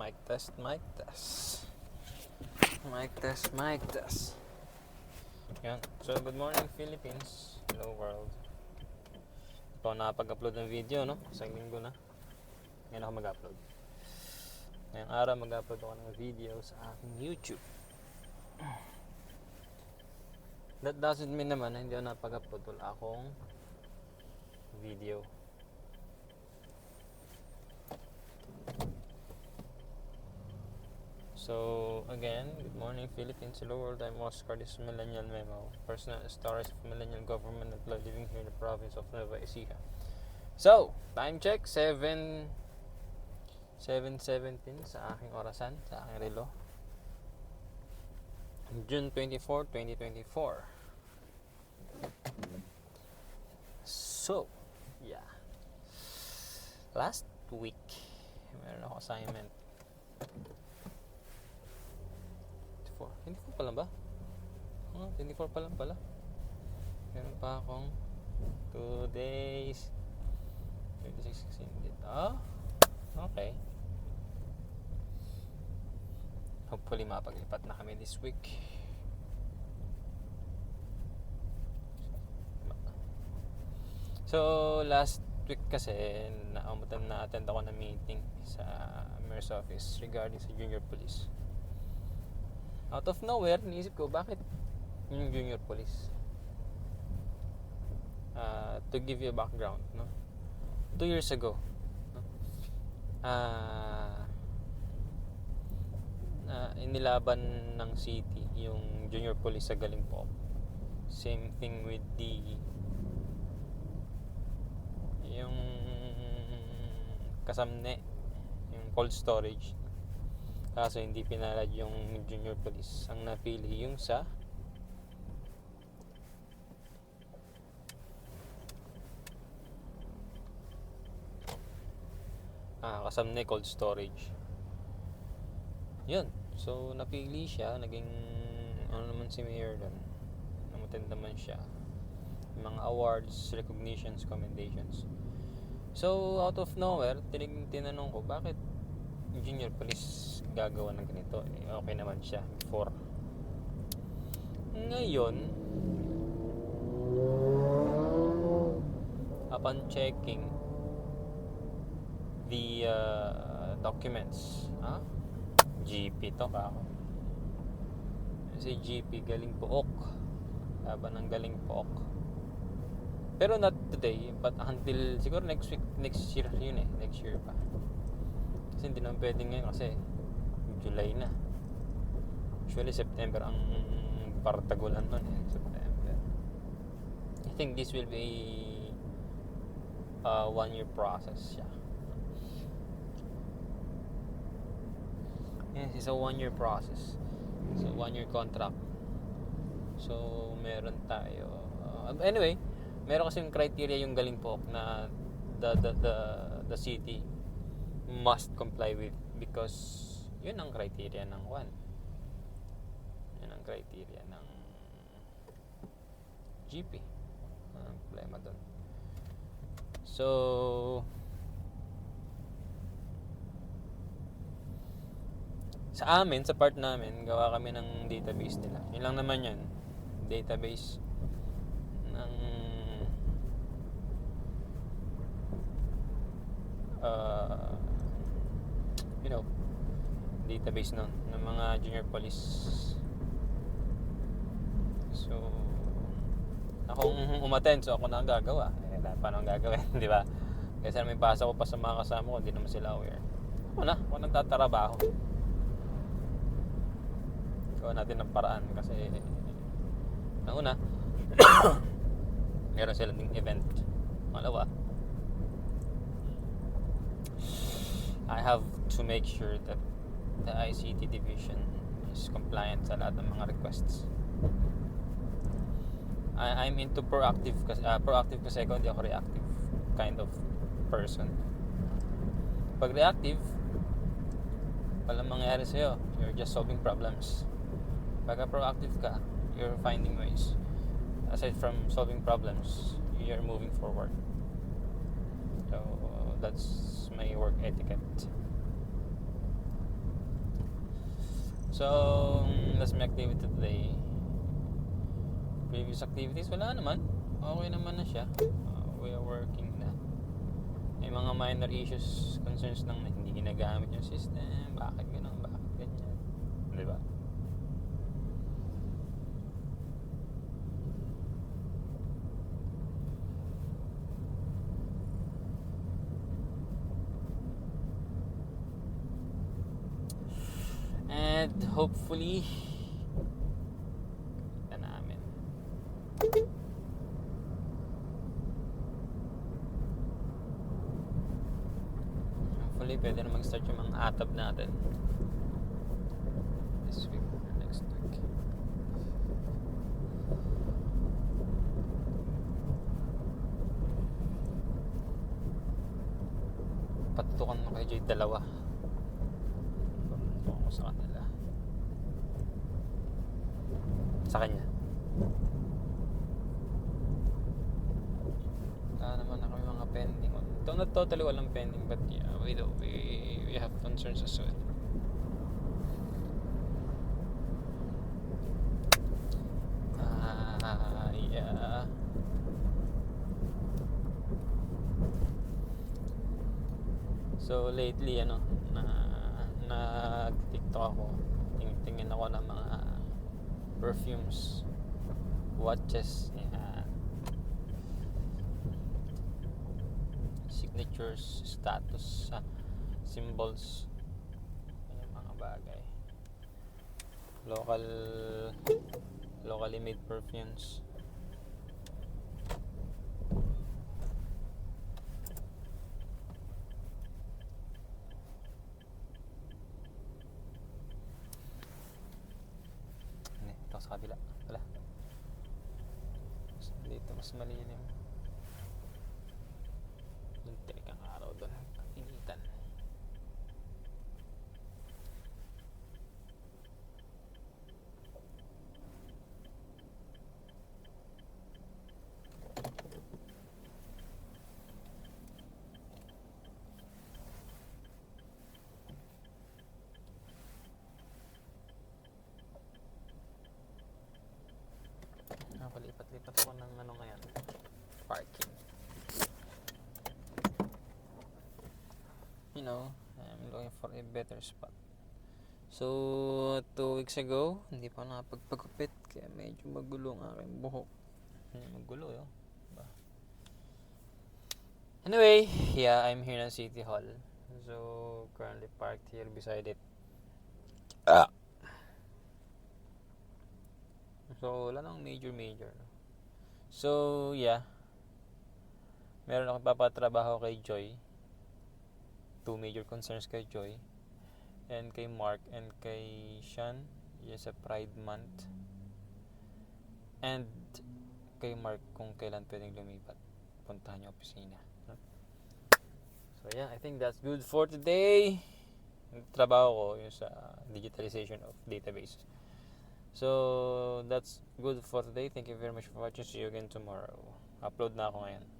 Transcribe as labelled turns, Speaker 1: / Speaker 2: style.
Speaker 1: Mic test, mic test. Mic test, mic test. Yan. So, good morning Philippines. Hello world. Ito ako nakapag-upload ng video, no? Isang linggo na. Ngayon ako mag-upload. Ngayong araw mag-upload ako ng video sa aking YouTube. That doesn't mean naman na hindi ako napag-upload. Wala akong video. So, again, good morning Philippines, hello world, I'm Oscar, this is Millennial Memo, personal stories of millennial government employee living here in the province of Nueva Ecija. So, time check, 7, 7.17 sa aking orasan, sa aking relo. June 24, 2024. So, yeah. Last week, meron ako assignment 24. 24 pa lang ba? Oh, 24 pa lang pala. Meron pa akong 2 days. 26, 16 dito. Oh, okay. Hopefully mapaglipat na kami this week. So, last week kasi, na-attend na attend ako ng meeting sa mayor's office regarding sa junior police out of nowhere, niisip ko, bakit yung junior police? Uh, to give you a background, no? Two years ago, no? Uh, uh, inilaban ng city yung junior police sa Galimpok. Same thing with the yung kasamne yung cold storage Kaso hindi pinalad yung junior police. Ang napili yung sa ah, kasamne cold storage. Yun. So, napili siya. Naging, ano naman si Mayor doon. Namutin naman siya. Mga awards, recognitions, commendations. So, out of nowhere, tinig, tinanong ko, bakit junior police gagawa ng ganito. Eh, okay naman siya before ngayon. Upon checking the uh, documents ha GP to ka ako? Si GP galing pook. Laban ng galing pook. Pero not today but until siguro next week next year yun eh next year pa kasi hindi naman pwede ngayon kasi July na. Usually September ang partagulan nun eh. September. I think this will be a one year process siya. Yes, it's a one year process. A one year contract. So, meron tayo. Uh, anyway, meron kasi yung criteria yung galing po na the, the, the, the city must comply with because yun ang criteria ng one yun ang criteria ng GP ang problema doon so sa amin, sa part namin, gawa kami ng database nila. Yun lang naman yun. Database ng uh, database nun ng mga junior police. So, akong umaten, so ako na ang gagawa. Eh, paano ang gagawin, di ba? Kasi may pasa ko pa sa mga kasama ko, hindi naman sila aware. Ako na, ako nagtatrabaho. Gawa natin ng paraan kasi ang una, meron sila ding event. Malawa, I have to make sure that the ICT division is compliant sa lahat ng mga requests. I, I'm into proactive kasi uh, proactive kasi ako, hindi ako reactive kind of person. Pag reactive, walang mangyayari sa'yo. You're just solving problems. Pagka proactive ka, you're finding ways. Aside from solving problems, you're moving forward. So, that's my work etiquette. So, that's my activity today. Previous activities, wala naman. Okay naman na siya. Uh, we are working na. May mga minor issues, concerns lang na hindi ginagamit yung system. Bakit ganun? Bakit ganyan? Di ba? And hopefully, kita namin. Hopefully, pwede na mag-start yung mga atab natin. This week or next week. Patutukan mo kay Jay dalawa. Patutukan ko sa kanila. Sa kanya. Wala naman ako yung mga pending. Ito not totally walang pending but yeah, we do. We, we have concerns as well. Ah, yeah. So lately ano na nag TikTok ako. Tingin ako ng mga perfumes, watches, yeah. signatures, status, symbols, yung mga bagay. Local, locally made perfumes. Hindi, ito sa kabila. Wala. Dito mas malilim. Lintik ang araw doon. Initan. Nakapalipat-lipat ako ng ano ngayon. Parking. you know, I'm looking for a better spot. So, two weeks ago, hindi pa nakapagpagupit kaya medyo magulo ang aking buhok. Hmm, magulo yun. Diba? Anyway, yeah, I'm here in City Hall. So, currently parked here beside it. Ah. So, wala nang major major. So, yeah. Meron akong papatrabaho kay Joy. Two major concerns kay Joy. And kay Mark and kay Sean. Yes sa Pride Month. And kay Mark kung kailan pwedeng lumipat. Puntahan yung opisina. So yeah I think that's good for today. Trabaho ko yung sa digitalization of database so that's good for today. Thank you very much for watching. See you again tomorrow. Upload na ako ngayon